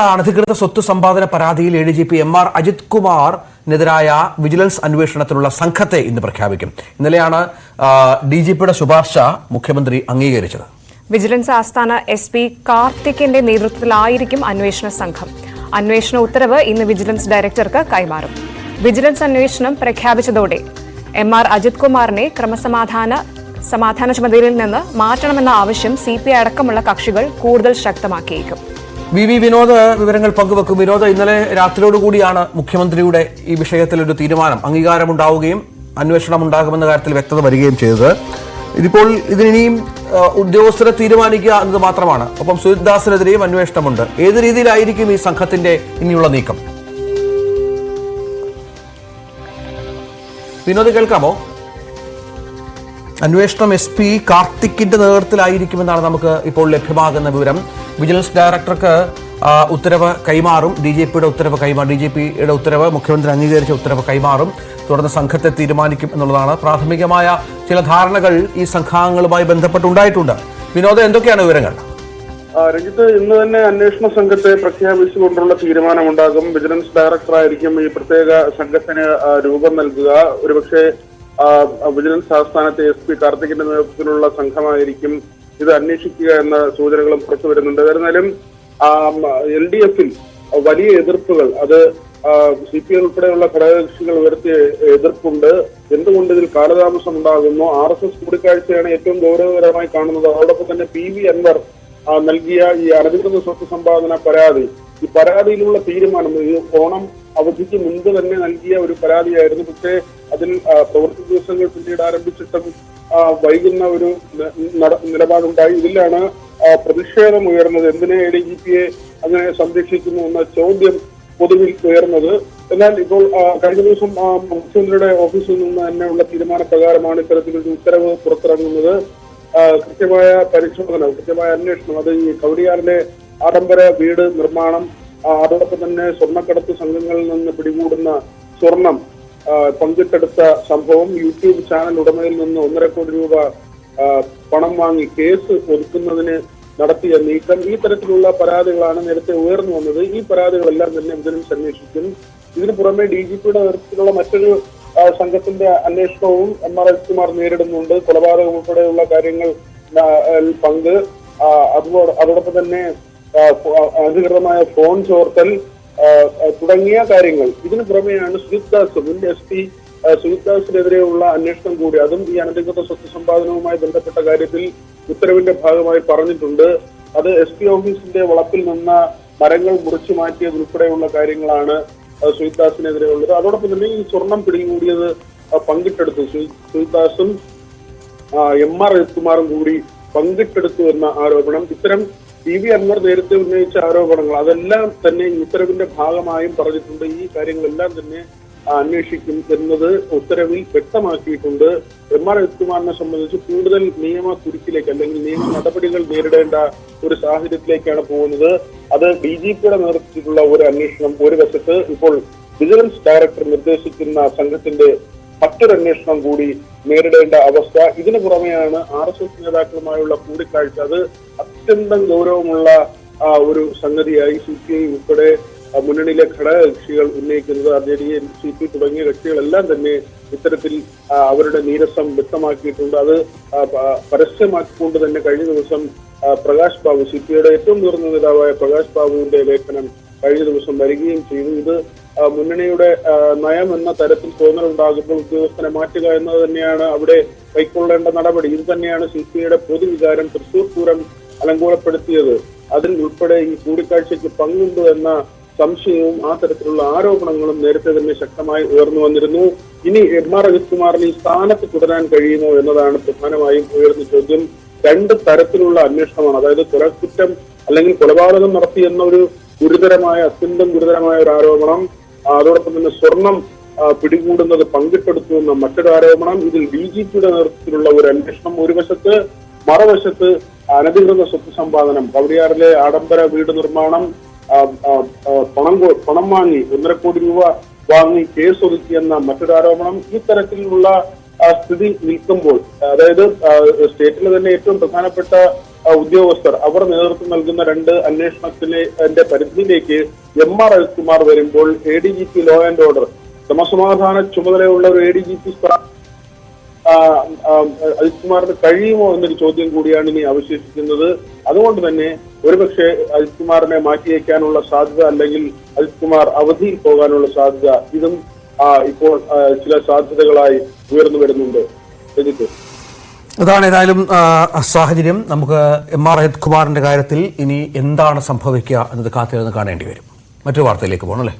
അനധികൃത സ്വത്ത് സമ്പാദന പരാതിയിൽ A D G P M R Ajith കുമാറിനെതിരായ vigilance അന്വേഷണത്തിനുള്ള സംഘത്തെ ഇന്ന് പ്രഖ്യാപിക്കും. ഇന്നലെയാണ് ഡി ജി പിയുടെ ശുപാർശ മുഖ്യമന്ത്രി അംഗീകരിച്ചത്. വിജിലൻസ് ആസ്ഥാന എസ് പി കാർത്തിക്കിന്റെ നേതൃത്വത്തിലായിരിക്കും അന്വേഷണ സംഘം. അന്വേഷണ ഉത്തരവ് ഇന്ന് വിജിലൻസ് ഡയറക്ടർക്ക് കൈമാറും. വിജിലൻസ് അന്വേഷണം പ്രഖ്യാപിച്ചതോടെ എം ആർ അജിത് കുമാറിനെ ക്രമസമാധാന സമാധാന ചുമതലയിൽ നിന്ന് മാറ്റണമെന്ന ആവശ്യം സി പി ഐ അടക്കമുള്ള കക്ഷികൾ കൂടുതൽ ശക്തമാക്കിയേക്കും. വി വി വിനോദ് വിവരങ്ങൾ പങ്കുവെക്കും. വിനോദ് ഇന്നലെ രാത്രിയോടുകൂടിയാണ് മുഖ്യമന്ത്രിയുടെ ഈ വിഷയത്തിൽ ഒരു തീരുമാനം. അംഗീകാരമുണ്ടാവുകയും അന്വേഷണം ഉണ്ടാകുമെന്ന കാര്യത്തിൽ വ്യക്തത വരികയും ചെയ്തത്. ഇതിപ്പോൾ ഇതിനിയും ഉദ്യോഗസ്ഥരെ തീരുമാനിക്കുക എന്നത് മാത്രമാണ്. ഒപ്പം സുജിത് ദാസിനെതിരെയും അന്വേഷണമുണ്ട്. ഏത് രീതിയിലായിരിക്കും ഈ സംഘത്തിന്റെ ഇനിയുള്ള നീക്കം? വിനോദ് കേൾക്കാമോ? അന്വേഷണം എസ് പി കാർത്തിക്കിന്റെ നേതൃത്വത്തിലായിരിക്കുമെന്നാണ് നമുക്ക് ഇപ്പോൾ ലഭ്യമാകുന്ന വിവരം. വിജിലൻസ് ഡയറക്ടർക്ക് ഉത്തരവ് കൈമാറും. ഡി ജെ പിയുടെ ഉത്തരവ് കൈമാറും. ഡി ജെ പിയുടെ ഉത്തരവ് മുഖ്യമന്ത്രി അംഗീകരിച്ച ഉത്തരവ് കൈമാറും. തുടർന്ന് സംഘത്തെ തീരുമാനിക്കും എന്നുള്ളതാണ്. പ്രാഥമികമായ ചില ധാരണകൾ ഈ സംഘാംഗങ്ങളുമായി ബന്ധപ്പെട്ടുണ്ടായിട്ടുണ്ട്. വിനോദം എന്തൊക്കെയാണ് വിവരങ്ങൾ? രഞ്ജിത്ത് ഇന്ന് തന്നെ അന്വേഷണ സംഘത്തെ പ്രഖ്യാപിച്ചുകൊണ്ടുള്ള തീരുമാനമുണ്ടാകും. വിജിലൻസ് ഡയറക്ടറായിരിക്കും ഈ പ്രത്യേക സംഘത്തിന് രൂപം നൽകുക. ഒരുപക്ഷെ വിജിലൻസ് ആസ്ഥാനത്തെ എസ് പി കാർത്തികിന്റെ നേതൃത്വത്തിലുള്ള സംഘമായിരിക്കും ഇത് അന്വേഷിക്കുക എന്ന സൂചനകളും പുറത്തു വരുന്നുണ്ട്. എന്നിരുന്നാലും എൽ ഡി എഫിൽ വലിയ എതിർപ്പുകൾ അത് സി പി എം ഉൾപ്പെടെയുള്ള ഘടകകക്ഷികൾ ഉയർത്തിയ എതിർപ്പുണ്ട്. എന്തുകൊണ്ട് ഇതിൽ കാലതാമസം ഉണ്ടാകുന്നു ആർ എസ് എസ് കൂടിക്കാഴ്ചയാണ് ഏറ്റവും ഗൗരവകരമായി കാണുന്നത്. അതോടൊപ്പം തന്നെ പി വി അൻവർ നൽകിയ ഈ അനധികൃത സ്വത്ത് സമ്പാദന പരാതി. ഈ പരാതിയിലുള്ള തീരുമാനം ഈ ഓണം അവധിക്ക് മുൻപ് തന്നെ നൽകിയ ഒരു പരാതിയായിരുന്നു. പക്ഷേ അതിൽ പ്രവൃത്തി ദിവസങ്ങൾ പിന്നീട് ആരംഭിച്ചിട്ടും വൈകുന്ന ഒരു നിലപാടുണ്ടായി. ഇതിലാണ് പ്രതിഷേധം ഉയർന്നത്. എന്തിനെ എ ഡി ജി പിയെ അങ്ങനെ സംരക്ഷിക്കുന്നു എന്ന ചോദ്യം പൊതുവിൽ ഉയർന്നത്. എന്നാൽ ഇപ്പോൾ കഴിഞ്ഞ ദിവസം മുഖ്യമന്ത്രിയുടെ ഓഫീസിൽ നിന്ന് തന്നെയുള്ള തീരുമാനപ്രകാരമാണ് ഇത്തരത്തിലൊരു ഉത്തരവ് പുറത്തിറങ്ങുന്നത്. കൃത്യമായ പരിശോധന കൃത്യമായ അന്വേഷണം അത് ഈ കവടിയാറിലെ ആഡംബര വീട് നിർമ്മാണം അതോടൊപ്പം തന്നെ സ്വർണക്കടത്ത് സംഘങ്ങളിൽ നിന്ന് പിടികൂടുന്ന സ്വർണം പങ്കിട്ടെടുത്ത സംഭവം യൂട്യൂബ് ചാനൽ ഉടമയിൽ നിന്ന് ഒന്നര കോടി രൂപ പണം വാങ്ങി കേസ് ഒതുക്കുന്നതിന് നടത്തിയ നീക്കം. ഈ തരത്തിലുള്ള പരാതികളാണ് നേരത്തെ ഉയർന്നു വന്നത്. ഈ പരാതികളെല്ലാം തന്നെ വിജിലൻസ് അന്വേഷിക്കും ഇതിനു പുറമെ ഡി ജി പിയുടെ നേതൃത്വത്തിലുള്ള മറ്റൊരു സംഘത്തിന്റെ അന്വേഷണവും എം ആർ എസ് നേരിടുന്നുണ്ട്. കൊലപാതകം ഉൾപ്പെടെയുള്ള കാര്യങ്ങൾ പങ്ക് അതോടൊപ്പം തന്നെ അധികൃതമായ ഫോൺ ചോർത്തൽ തുടങ്ങിയ കാര്യങ്ങൾ. ഇതിനു പുറമെയാണ് സുജിത് ദാസ് മുൻ എസ് പി സുജിത് ദാസിനെതിരെയുള്ള അന്വേഷണം കൂടി. അതും ഈ അനധികൃത സ്വത്ത് സമ്പാദനവുമായി ബന്ധപ്പെട്ട കാര്യത്തിൽ ഉത്തരവിന്റെ ഭാഗമായി പറഞ്ഞിട്ടുണ്ട്. അത് എസ് പി ഓഫീസിന്റെ വളപ്പിൽ നിന്ന മരങ്ങൾ മുറിച്ചു മാറ്റിയത് ഉൾപ്പെടെയുള്ള കാര്യങ്ങളാണ് ആ, സുജിത് ദാസിനെതിരെ ഉള്ളത് അതോടൊപ്പം തന്നെ ഈ സ്വർണം പിടികൂടിയത് പങ്കിട്ടെടുത്ത്. സുജിത് ദാസും എം ആർ രവികുമാറും കൂടി പങ്കിട്ടെടുത്തു എന്ന ആരോപണം. ഇത്തരം പി വി അൻവർ നേരത്തെ ഉന്നയിച്ച ആരോപണങ്ങൾ അതെല്ലാം തന്നെ ഉത്തരവിന്റെ ഭാഗമായും പറഞ്ഞിട്ടുണ്ട്. ഈ കാര്യങ്ങളെല്ലാം തന്നെ അന്വേഷിക്കും എന്നത് ഉത്തരവിൽ വ്യക്തമാക്കിയിട്ടുണ്ട്. എം ആർ രവികുമാറിനെ സംബന്ധിച്ച് കൂടുതൽ നിയമ കുരുക്കിലേക്ക് അല്ലെങ്കിൽ നിയമ നടപടികൾ നേരിടേണ്ട ഒരു സാഹചര്യത്തിലേക്കാണ് പോകുന്നത്. അത് ഡി ജി പിയുടെ നേതൃത്വത്തിലുള്ള ഒരു അന്വേഷണം ഒരു വശത്ത് ഇപ്പോൾ വിജിലൻസ് ഡയറക്ടർ നിർദ്ദേശിക്കുന്ന സംഘത്തിന്റെ മറ്റൊരു അന്വേഷണം കൂടി നേരിടേണ്ട അവസ്ഥ. ഇതിനു പുറമെയാണ് ആർ എസ് എസ് നേതാക്കളുമായുള്ള കൂടിക്കാഴ്ച. അത് അത്യന്തം ഗൗരവമുള്ള ഒരു സംഗതിയായി സി പി ഐ ഉൾപ്പെടെ മുന്നണിയിലെ ഘടകകക്ഷികൾ ഉന്നയിക്കുന്നത് R J D C P തുടങ്ങിയ കക്ഷികളെല്ലാം തന്നെ ഇത്തരത്തിൽ അവരുടെ നീരസം വ്യക്തമാക്കിയിട്ടുണ്ട്. അത് പരസ്യമാക്കിക്കൊണ്ട് തന്നെ കഴിഞ്ഞ ദിവസം പ്രകാശ് ബാബു സി പിയുടെ ഏറ്റവും ഉയർന്ന നേതാവായ പ്രകാശ് ബാബുവിന്റെ ലേഖനം കഴിഞ്ഞ ദിവസം വരികയും ചെയ്തു. ഇത് മുന്നണിയുടെ നയം എന്ന തരത്തിൽ തോന്നലുണ്ടാകുമ്പോൾ ഉദ്യോഗസ്ഥനെ മാറ്റുക എന്നത് തന്നെയാണ് അവിടെ കൈക്കൊള്ളേണ്ട നടപടി. ഇത് തന്നെയാണ് സി പി ഐയുടെ പൊതുവികാരം തൃശൂർ പൂരം അലങ്കോലപ്പെടുത്തിയത്. അതിൽ ഉൾപ്പെടെ ഈ കൂടിക്കാഴ്ചയ്ക്ക് പങ്കുണ്ട് എന്ന സംശയവും ആ തരത്തിലുള്ള ആരോപണങ്ങളും നേരത്തെ തന്നെ ശക്തമായി ഉയർന്നു വന്നിരുന്നു. ഇനി എം ആർ അജിത്കുമാറിന് ഈ സ്ഥാനത്ത് തുടരാൻ കഴിയുമോ എന്നതാണ് പ്രധാനമായും ഉയർന്ന ചോദ്യം. രണ്ട് തരത്തിലുള്ള അന്വേഷണമാണ്. അതായത് കൊലക്കുറ്റം അല്ലെങ്കിൽ കൊലപാതകം നടത്തി എന്ന ഒരു ഗുരുതരമായ അത്യന്തം ഗുരുതരമായ ഒരു ആരോപണം. അതോടൊപ്പം തന്നെ സ്വർണം പിടികൂടുന്നത് പങ്കിട്ടെടുത്തു എന്ന മറ്റൊരു ആരോപണം. ഇതിൽ ഡി ജി പിയുടെ നേതൃത്വത്തിലുള്ള ഒരു അന്വേഷണം ഒരു വശത്ത് മറുവശത്ത് അനധികൃത സ്വത്ത് സമ്പാദനം കവടിയാറിലെ ആഡംബര വീട് നിർമ്മാണം പണം പണം വാങ്ങി ഒന്നര കോടി രൂപ വാങ്ങി കേസ് ഒതുക്കിയെന്ന മറ്റൊരു ആരോപണം ഈ തരത്തിലുള്ള സ്ഥിതി നിൽക്കുമ്പോൾ അതായത് സ്റ്റേറ്റിലെ തന്നെ ഏറ്റവും പ്രധാനപ്പെട്ട ഉദ്യോഗസ്ഥർ അവർ നേതൃത്വം നൽകുന്ന രണ്ട് അന്വേഷണത്തിലെ പരിധിയിലേക്ക് എം ആർ അജിത്കുമാർ വരുമ്പോൾ A D G P law and order ക്രമസമാധാന ചുമതലയുള്ള ഒരു എ ഡി ജി പി അജിത്കുമാറിന് കഴിയുമോ എന്നൊരു ചോദ്യം കൂടിയാണ് ഇനി അവശേഷിക്കുന്നത്. അതുകൊണ്ട് തന്നെ ഒരുപക്ഷെ അജിത് കുമാറിനെ മാറ്റിയേക്കാനുള്ള സാധ്യത അല്ലെങ്കിൽ അജിത് കുമാർ അവധിയിൽ പോകാനുള്ള സാധ്യത ഇതും ഇപ്പോൾ ചില സാധ്യതകളായി ഉയർന്നു വരുന്നുണ്ട്. രജിത്ത്. അതാണ് ഏതായാലും സാഹചര്യം. നമുക്ക് എം ആർ അജിത് കുമാറിന്റെ കാര്യത്തിൽ ഇനി എന്താണ് സംഭവിക്കുക എന്നത് കാത്തിരുന്ന് കാണേണ്ടി വരും. മറ്റൊരു വാർത്തയിലേക്ക് പോകണം അല്ലേ